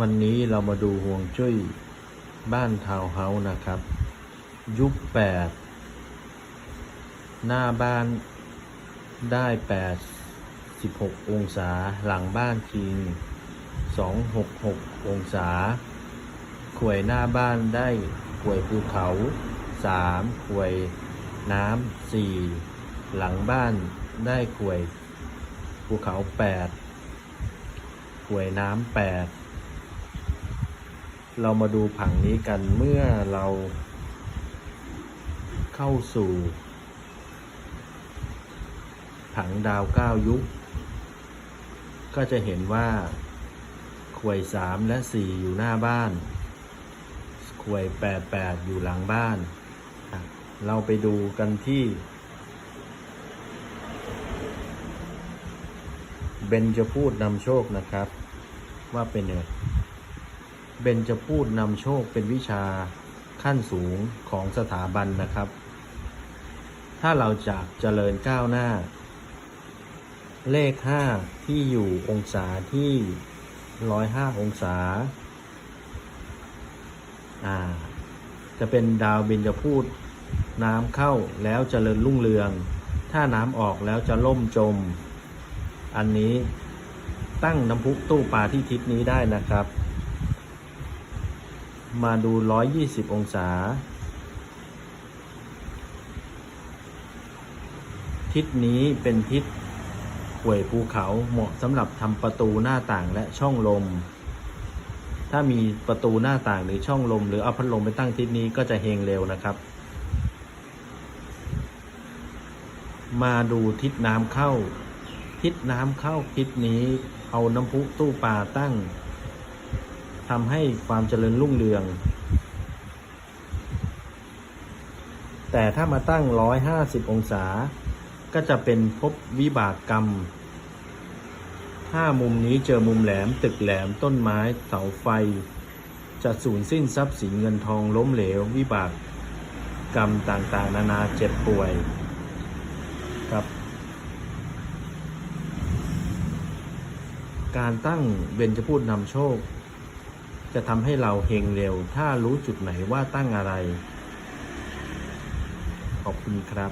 วันนี้เรามาดูห่วงจุ้ยบ้านทาวเฮาส์นะครับ ยุคแปดหน้าบ้านได้แปดสิบหกองศาหลังบ้านคิงสองหกหกองศาขวยหน้าบ้านได้ขวยภูเขาสามขวยน้ำสี่หลังบ้านได้ขวยภูเขาแปดขวยน้ำแปด เรามาดูผังนี้กันเมื่อเราเข้าสู่ ผังดาวเก้ายุค ก็จะเห็นว่าขวยสามและสี่อยู่หน้าบ้านขวยแปดแปดอยู่หลังบ้าน เราไปดูกันที่เบนจะพูดนำโชคนะครับ ว่าเป็นยังไง เบนจะพูดนำโชคเป็นวิชาขั้นสูงของสถาบันนะครับ ถ้าเราจะเจริญก้าวหน้า เลข 5 ที่อยู่องศาที่ 105 องศา อ่า จะเป็นดาวเบญจะพูดน้ำเข้าแล้วเจริญรุ่งเรือง ถ้าน้ำออกแล้วจะล่มจม อันนี้ตั้งน้ำพุตู้ปลาที่ทิศนี้ได้นะครับ มาดู 120 องศา ทิศนี้เป็นทิศห่วยภูเขาเหมาะสำหรับทำประตูหน้าต่างและช่องลม ถ้ามีประตูหน้าต่างหรือช่องลม หรือเอาพัดลมไปตั้งทิศนี้ก็จะเฮงเร็วนะครับ มาดูทิศน้ำเข้า ทิศน้ำเข้าทิศนี้เอาน้ำพุตู้ปลาตั้ง ทำให้ความเจริญรุ่งเรือง แต่ถ้ามาตั้ง 150 องศา ก็จะเป็นภพวิบากกรรม ถ้ามุมนี้เจอมุมแหลมตึกแหลมต้นไม้เสาไฟ จะสูญสิ้นทรัพย์สินเงินทองล้มเหลว วิบากกรรมต่างๆ นานาเจ็บป่วยครับการตั้งเบญจพูดนำโชค จะทำให้เราเฮงเร็ว ถ้ารู้จุดไหนว่าตั้งอะไร ขอบคุณครับ